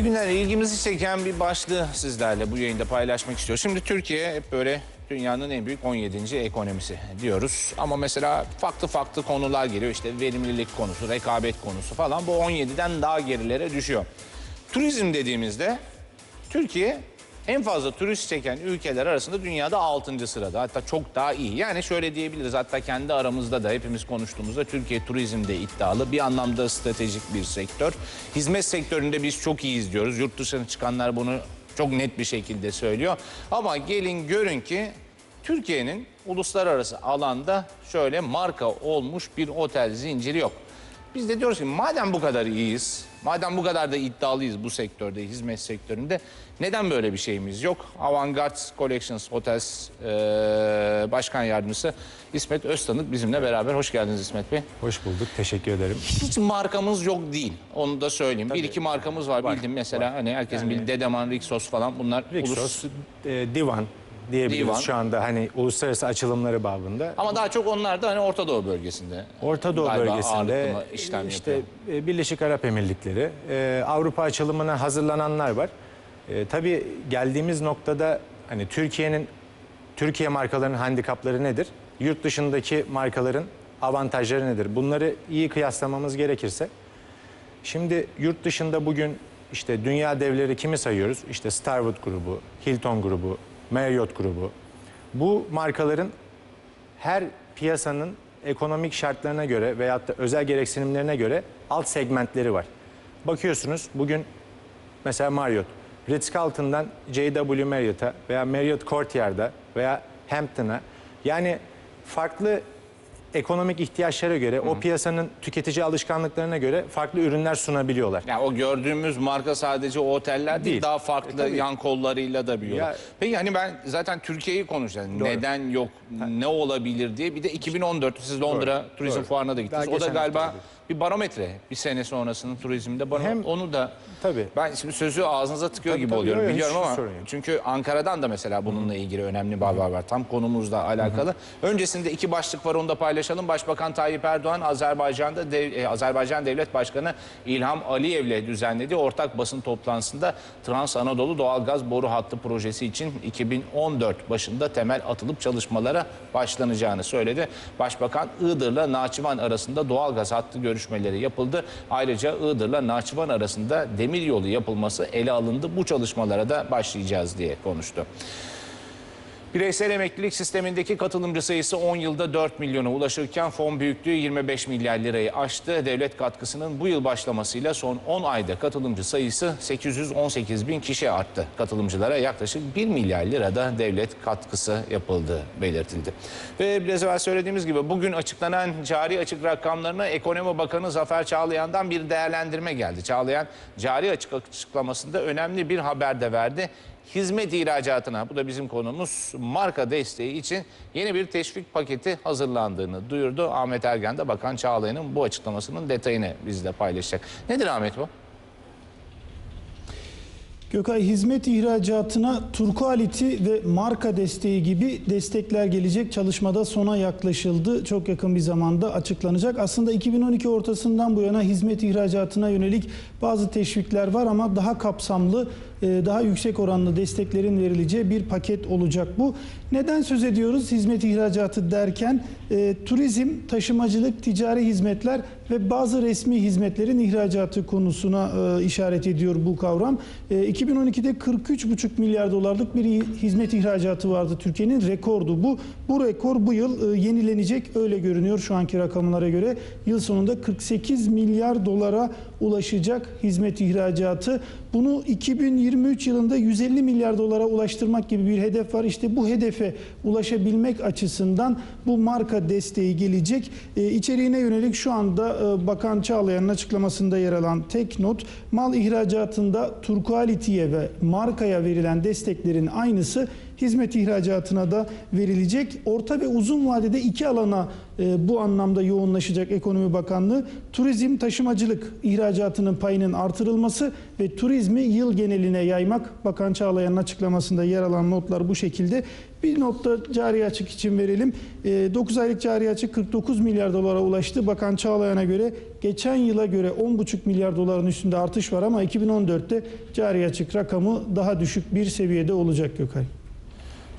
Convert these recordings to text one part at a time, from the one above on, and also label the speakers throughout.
Speaker 1: İyi günler. İlgimizi çeken bir başlığı sizlerle bu yayında paylaşmak istiyorum. Şimdi Türkiye hep böyle dünyanın en büyük 17. ekonomisi diyoruz. Ama mesela farklı farklı konular geliyor. İşte verimlilik konusu, rekabet konusu falan. Bu 17'den daha gerilere düşüyor. Turizm dediğimizde Türkiye en fazla turist çeken ülkeler arasında dünyada 6. sırada. Hatta çok daha iyi. Yani şöyle diyebiliriz hatta kendi aramızda da hepimiz konuştuğumuzda Türkiye turizmde iddialı. Bir anlamda stratejik bir sektör. Hizmet sektöründe biz çok iyiyiz diyoruz. Yurt dışına çıkanlar bunu çok net bir şekilde söylüyor. Ama gelin görün ki Türkiye'nin uluslararası alanda şöyle marka olmuş bir otel zinciri yok. Biz de diyoruz ki madem bu kadar iyiyiz, madem bu kadar da iddialıyız bu sektörde, hizmet sektöründe neden böyle bir şeyimiz yok? Avantgarde Collections Hotels eee, Başkan Yardımcısı İsmet Öztanık bizimle beraber. Hoş geldiniz İsmet Bey.
Speaker 2: Hoş bulduk. Teşekkür ederim.
Speaker 1: Hiç markamız yok değil. Onu da söyleyeyim. bir iki markamız var,
Speaker 2: var,
Speaker 1: bildim mesela. Hani herkesin bildiği Dedeman, Rixos falan bunlar.
Speaker 2: Rixos,
Speaker 1: ulus-
Speaker 2: e, Divan diyebiliriz
Speaker 1: Divan.
Speaker 2: şu anda hani uluslararası açılımları babında.
Speaker 1: Ama daha çok onlar da hani Orta Doğu bölgesinde.
Speaker 2: Orta Doğu
Speaker 1: galiba
Speaker 2: bölgesinde
Speaker 1: ağırlıklı işlem
Speaker 2: işte
Speaker 1: yapıyor.
Speaker 2: e, Birleşik Arap Emirlikleri, e, Avrupa açılımına hazırlananlar var. E, tabii geldiğimiz noktada hani Türkiye'nin Türkiye markalarının handikapları nedir? Yurt dışındaki markaların avantajları nedir? Bunları iyi kıyaslamamız gerekirse Şimdi yurt dışında bugün işte dünya devleri kimi sayıyoruz? İşte Starwood grubu, Hilton grubu, Marriott grubu. Bu markaların her piyasanın ekonomik şartlarına göre veyahut da özel gereksinimlerine göre alt segmentleri var. Bakıyorsunuz bugün mesela Marriott, Ritz-Carlton'dan JW Marriott'a veya Marriott Courtyard'a veya Hampton'a yani farklı ekonomik ihtiyaçlara göre, o piyasanın tüketici alışkanlıklarına göre farklı ürünler sunabiliyorlar.
Speaker 1: Yani o gördüğümüz marka sadece o oteller değil,
Speaker 2: Değil.
Speaker 1: daha farklı
Speaker 2: E, tabii.
Speaker 1: yan kollarıyla da büyüyor.
Speaker 2: Ya-
Speaker 1: Peki hani ben zaten Türkiye'yi konuşacağım.
Speaker 2: Doğru.
Speaker 1: Neden yok, ne olabilir diye. Bir de 2014 siz Londra Turizm
Speaker 2: doğru.
Speaker 1: Fuarı'na da gittiniz.
Speaker 2: Daha
Speaker 1: O da
Speaker 2: geçen
Speaker 1: galiba
Speaker 2: haftaydı.
Speaker 1: Bir barometre bir sene sonrasının turizmde. Bana
Speaker 2: Hem-
Speaker 1: onu da
Speaker 2: Tabii.
Speaker 1: ben şimdi sözü ağzınıza tıkıyor
Speaker 2: Tabii,
Speaker 1: gibi
Speaker 2: tabii.
Speaker 1: oluyorum
Speaker 2: Yok,
Speaker 1: biliyorum ama çünkü Ankara'dan da mesela bununla ilgili önemli haber var. Tam konumuzla alakalı. Öncesinde iki başlık var onu da paylaşalım. Başbakan Tayyip Erdoğan Azerbaycan'da dev- e, Azerbaycan Devlet Başkanı İlham Aliyev'le düzenlediği ortak basın toplantısında Trans Anadolu Doğalgaz Boru Hattı projesi için 2014 başında temel atılıp çalışmalara başlanacağını söyledi. Başbakan Iğdır'la Naçıvan arasında doğalgaz hattı görüşmeleri yapıldı. Ayrıca Iğdır'la Naçıvan arasında demir yolu yapılması ele alındı. Bu çalışmalara da başlayacağız diye konuştu. Bireysel emeklilik sistemindeki katılımcı sayısı 10 yılda 4 milyona ulaşırken fon büyüklüğü 25 milyar lirayı aştı. Devlet katkısının bu yıl başlamasıyla son 10 ayda katılımcı sayısı 818 bin kişi arttı. Katılımcılara yaklaşık 1 milyar lirada devlet katkısı yapıldığı belirtildi. Ve biraz evvel söylediğimiz gibi bugün açıklanan cari açık rakamlarına Ekonomi Bakanı Zafer Çağlayan'dan bir değerlendirme geldi. Çağlayan cari açık açıklamasında önemli bir haber de verdi hizmet ihracatına bu da bizim konumuz marka desteği için yeni bir teşvik paketi hazırlandığını duyurdu. Ahmet Ergen de Bakan Çağlayan'ın bu açıklamasının detayını bizle paylaşacak. Nedir Ahmet bu?
Speaker 3: Gökay hizmet ihracatına Turquality ve marka desteği gibi destekler gelecek. Çalışmada sona yaklaşıldı. Çok yakın bir zamanda açıklanacak. Aslında 2012 ortasından bu yana hizmet ihracatına yönelik bazı teşvikler var ama daha kapsamlı, e, daha yüksek oranlı desteklerin verileceği bir paket olacak bu. Neden söz ediyoruz hizmet ihracatı derken? e, turizm, taşımacılık, ticari hizmetler ve bazı resmi hizmetlerin ihracatı konusuna e, işaret ediyor bu kavram. E, 2012'de 43,5 milyar dolarlık bir hizmet ihracatı vardı Türkiye'nin rekordu bu. Bu rekor bu yıl e, yenilenecek öyle görünüyor şu anki rakamlara göre. Yıl sonunda 48 milyar dolara ulaşacak hizmet ihracatı. Bunu 2023 yılında 150 milyar dolara ulaştırmak gibi bir hedef var. İşte bu hedefe ulaşabilmek açısından bu marka desteği gelecek. E, içeriğine yönelik şu anda e, Bakan Çağlayan'ın açıklamasında yer alan tek not mal ihracatında Turquality'ye ve markaya verilen desteklerin aynısı hizmet ihracatına da verilecek. Orta ve uzun vadede iki alana bu anlamda yoğunlaşacak Ekonomi Bakanlığı. Turizm, taşımacılık ihracatının payının artırılması ve turizmi yıl geneline yaymak. Bakan Çağlayan'ın açıklamasında yer alan notlar bu şekilde. Bir notta cari açık için verelim. 9 aylık cari açık 49 milyar dolara ulaştı. Bakan Çağlayan'a göre geçen yıla göre 10,5 milyar doların üstünde artış var ama 2014'te cari açık rakamı daha düşük bir seviyede olacak Gökay.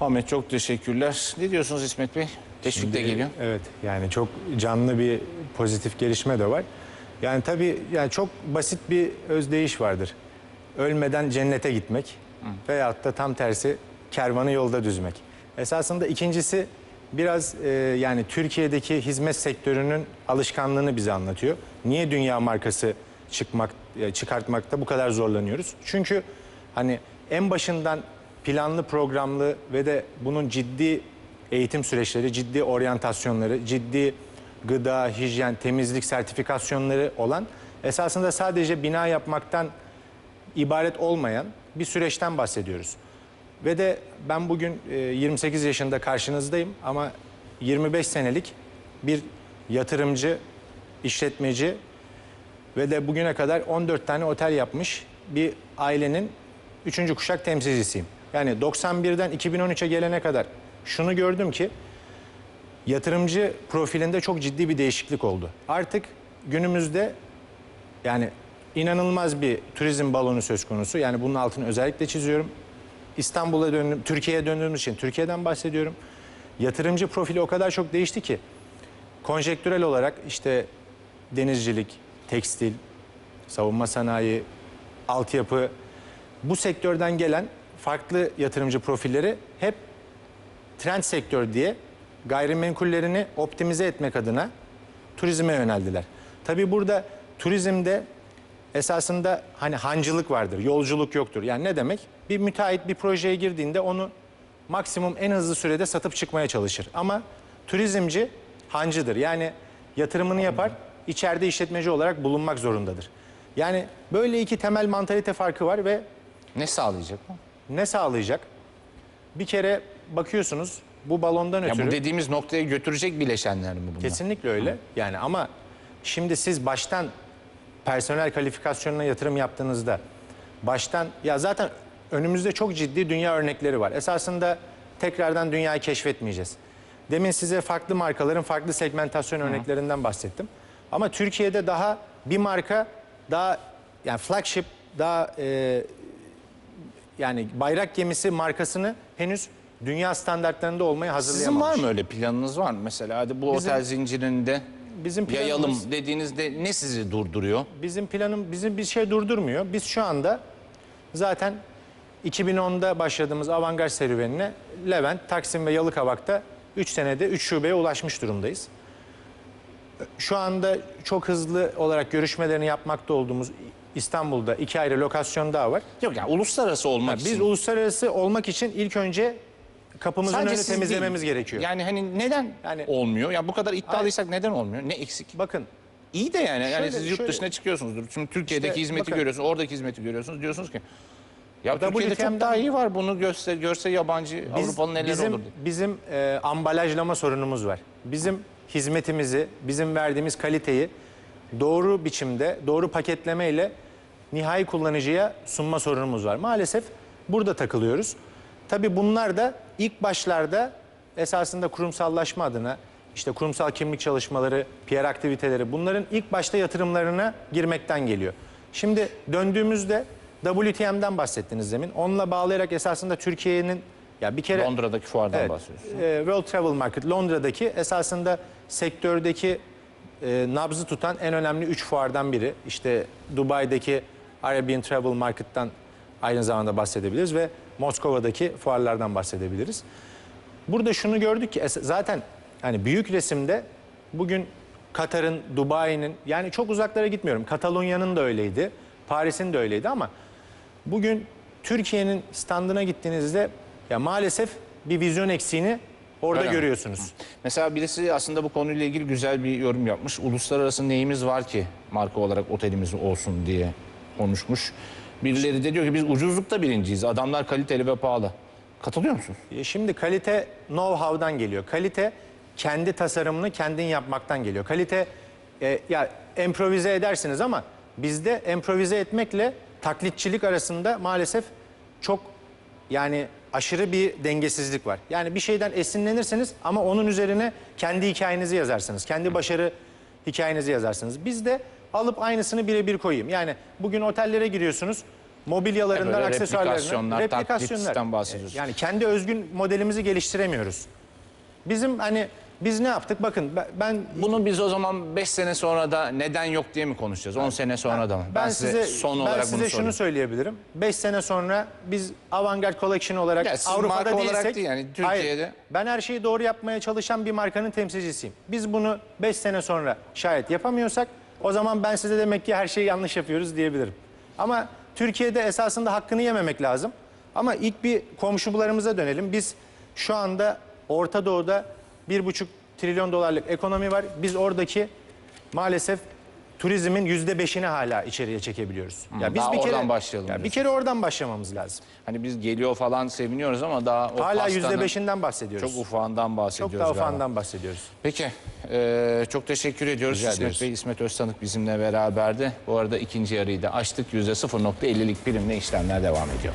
Speaker 1: Ahmet çok teşekkürler. Ne diyorsunuz İsmet Bey? Teşvik de geliyor.
Speaker 2: Evet yani çok canlı bir pozitif gelişme de var. Yani tabii yani çok basit bir özdeyiş vardır. Ölmeden cennete gitmek veyahut da tam tersi kervanı yolda düzmek. Esasında ikincisi biraz e, yani Türkiye'deki hizmet sektörünün alışkanlığını bize anlatıyor. Niye dünya markası çıkmak e, çıkartmakta bu kadar zorlanıyoruz? Çünkü hani en başından planlı programlı ve de bunun ciddi eğitim süreçleri, ciddi oryantasyonları, ciddi gıda, hijyen, temizlik sertifikasyonları olan esasında sadece bina yapmaktan ibaret olmayan bir süreçten bahsediyoruz. Ve de ben bugün e, 28 yaşında karşınızdayım ama 25 senelik bir yatırımcı, işletmeci ve de bugüne kadar 14 tane otel yapmış bir ailenin 3. kuşak temsilcisiyim. Yani 91'den 2013'e gelene kadar şunu gördüm ki yatırımcı profilinde çok ciddi bir değişiklik oldu. Artık günümüzde yani inanılmaz bir turizm balonu söz konusu. Yani bunun altını özellikle çiziyorum. İstanbul'a döndüm, Türkiye'ye döndüğümüz için Türkiye'den bahsediyorum. Yatırımcı profili o kadar çok değişti ki konjektürel olarak işte denizcilik, tekstil, savunma sanayi, altyapı bu sektörden gelen farklı yatırımcı profilleri hep trend sektör diye gayrimenkullerini optimize etmek adına turizme yöneldiler. Tabii burada turizmde esasında hani hancılık vardır, yolculuk yoktur. Yani ne demek? Bir müteahhit bir projeye girdiğinde onu maksimum en hızlı sürede satıp çıkmaya çalışır. Ama turizmci hancıdır. Yani yatırımını yapar, içeride işletmeci olarak bulunmak zorundadır. Yani böyle iki temel mantalite farkı var ve
Speaker 1: Ne sağlayacak bu?
Speaker 2: ne sağlayacak? Bir kere bakıyorsunuz bu balondan
Speaker 1: Ya
Speaker 2: ötürü
Speaker 1: bu dediğimiz noktaya götürecek bileşenler mi bunlar?
Speaker 2: kesinlikle öyle. Yani ama şimdi siz baştan personel kalifikasyonuna yatırım yaptığınızda baştan ya zaten önümüzde çok ciddi dünya örnekleri var. Esasında tekrardan dünyayı keşfetmeyeceğiz. Demin size farklı markaların farklı segmentasyon örneklerinden bahsettim. Ama Türkiye'de daha bir marka daha yani flagship daha e, yani bayrak gemisi markasını henüz dünya standartlarında olmaya hazırlayamamış.
Speaker 1: Sizin var mı öyle planınız var mı? Mesela hadi bu
Speaker 2: Bizim-
Speaker 1: otel zincirinde
Speaker 2: Bizim planımız-
Speaker 1: yayalım dediğinizde ne sizi durduruyor?
Speaker 2: Bizim planım bizi bir şey durdurmuyor. Biz şu anda zaten 2010'da başladığımız avantgard serüvenine Levent, Taksim ve Yalıkavak'ta 3 senede 3 şubeye ulaşmış durumdayız. Şu anda çok hızlı olarak görüşmelerini yapmakta olduğumuz İstanbul'da iki ayrı lokasyon daha var.
Speaker 1: Yok yani uluslararası olmak
Speaker 2: Biz
Speaker 1: için.
Speaker 2: uluslararası olmak için ilk önce kapımızın
Speaker 1: Sadece
Speaker 2: önünü
Speaker 1: siz
Speaker 2: temizlememiz
Speaker 1: değil.
Speaker 2: gerekiyor.
Speaker 1: Yani hani neden
Speaker 2: Yani-
Speaker 1: olmuyor? Ya bu kadar iddialıysak neden olmuyor? Ne eksik?
Speaker 2: Bakın
Speaker 1: İyi de yani. yani
Speaker 2: Şöyle-
Speaker 1: siz yurt
Speaker 2: şöyle-
Speaker 1: dışına çıkıyorsunuzdur. Şimdi Türkiye'deki
Speaker 2: İşte
Speaker 1: hizmeti
Speaker 2: bakın.
Speaker 1: görüyorsunuz, oradaki hizmeti görüyorsunuz. Diyorsunuz ki ya
Speaker 2: WTM'den
Speaker 1: Türkiye'de çok daha iyi var. Bunu görse, görse yabancı
Speaker 2: Biz-
Speaker 1: Avrupa'nın neler
Speaker 2: bizim,
Speaker 1: olur diye.
Speaker 2: Bizim e, ambalajlama sorunumuz var. Bizim hizmetimizi, bizim verdiğimiz kaliteyi doğru biçimde, doğru paketlemeyle nihai kullanıcıya sunma sorunumuz var. Maalesef burada takılıyoruz. Tabii bunlar da ilk başlarda esasında kurumsallaşma adına işte kurumsal kimlik çalışmaları, PR aktiviteleri bunların ilk başta yatırımlarına girmekten geliyor. Şimdi döndüğümüzde WTM'den bahsettiniz demin. Onunla bağlayarak esasında Türkiye'nin ya bir kere
Speaker 1: Londra'daki fuardan
Speaker 2: Evet,
Speaker 1: bahsediyorsunuz.
Speaker 2: e, World Travel Market Londra'daki esasında sektördeki e, nabzı tutan en önemli 3 fuardan biri. İşte Dubai'deki Arabian Travel Market'tan aynı zamanda bahsedebiliriz ve Moskova'daki fuarlardan bahsedebiliriz. Burada şunu gördük ki zaten hani büyük resimde bugün Katar'ın, Dubai'nin yani çok uzaklara gitmiyorum. Katalonya'nın da öyleydi, Paris'in de öyleydi ama bugün Türkiye'nin standına gittiğinizde ya maalesef bir vizyon eksiğini orada
Speaker 1: Öyle mi?
Speaker 2: görüyorsunuz.
Speaker 1: Mesela birisi aslında bu konuyla ilgili güzel bir yorum yapmış. Uluslararası neyimiz var ki marka olarak otelimiz olsun diye konuşmuş. Birileri de diyor ki biz ucuzlukta birinciyiz. Adamlar kaliteli ve pahalı. Katılıyor musunuz?
Speaker 2: E, Şimdi kalite know-how'dan geliyor. Kalite kendi tasarımını kendin yapmaktan geliyor. Kalite e, ya improvize edersiniz ama bizde improvize etmekle taklitçilik arasında maalesef çok yani aşırı bir dengesizlik var. Yani bir şeyden esinlenirsiniz ama onun üzerine kendi hikayenizi yazarsınız. Kendi başarı hikayenizi yazarsınız. Biz de alıp aynısını birebir koyayım. Yani bugün otellere giriyorsunuz. Mobilyalarından,
Speaker 1: Böyle
Speaker 2: aksesuarlarından,
Speaker 1: replikasyonlar, taklitten bahsediyorsun.
Speaker 2: Yani kendi özgün modelimizi geliştiremiyoruz. Bizim hani biz ne yaptık? Bakın ben- ben
Speaker 1: Bunu biz o zaman 5 sene sonra da neden yok diye mi konuşacağız? 10 sene sonra da mı? Ben, size, son
Speaker 2: ben
Speaker 1: olarak
Speaker 2: size
Speaker 1: bunu
Speaker 2: şunu söyleyebilirim. 5 sene sonra biz Avantgarde Collection olarak
Speaker 1: Ya siz
Speaker 2: Avrupa'da
Speaker 1: marka olarak
Speaker 2: değilsek
Speaker 1: değil yani
Speaker 2: Hayır,
Speaker 1: Türkiye'de-
Speaker 2: ben her şeyi doğru yapmaya çalışan bir markanın temsilcisiyim. Biz bunu 5 sene sonra şayet yapamıyorsak o zaman ben size demek ki her şeyi yanlış yapıyoruz diyebilirim. Ama Türkiye'de esasında hakkını yememek lazım. Ama ilk bir komşularımıza dönelim. Biz şu anda Orta Doğu'da 1,5 trilyon dolarlık ekonomi var. Biz oradaki maalesef turizmin yüzde beşini hala içeriye çekebiliyoruz. Ya
Speaker 1: daha oradan başlayalım
Speaker 2: Ya bir
Speaker 1: diyorsun.
Speaker 2: kere oradan başlamamız lazım.
Speaker 1: Hani biz geliyor falan seviniyoruz ama daha o
Speaker 2: Hala
Speaker 1: pastanın
Speaker 2: yüzde beşinden bahsediyoruz.
Speaker 1: çok ufağından
Speaker 2: Çok
Speaker 1: bahsediyoruz
Speaker 2: daha
Speaker 1: galiba.
Speaker 2: ufandan bahsediyoruz.
Speaker 1: Peki, e, çok teşekkür ediyoruz
Speaker 2: Rica
Speaker 1: İsmet. Bey. İsmet Öztanık bizimle beraberdi. Bu arada ikinci yarıyı da açtık. %0.50'lik primle işlemler devam ediyor.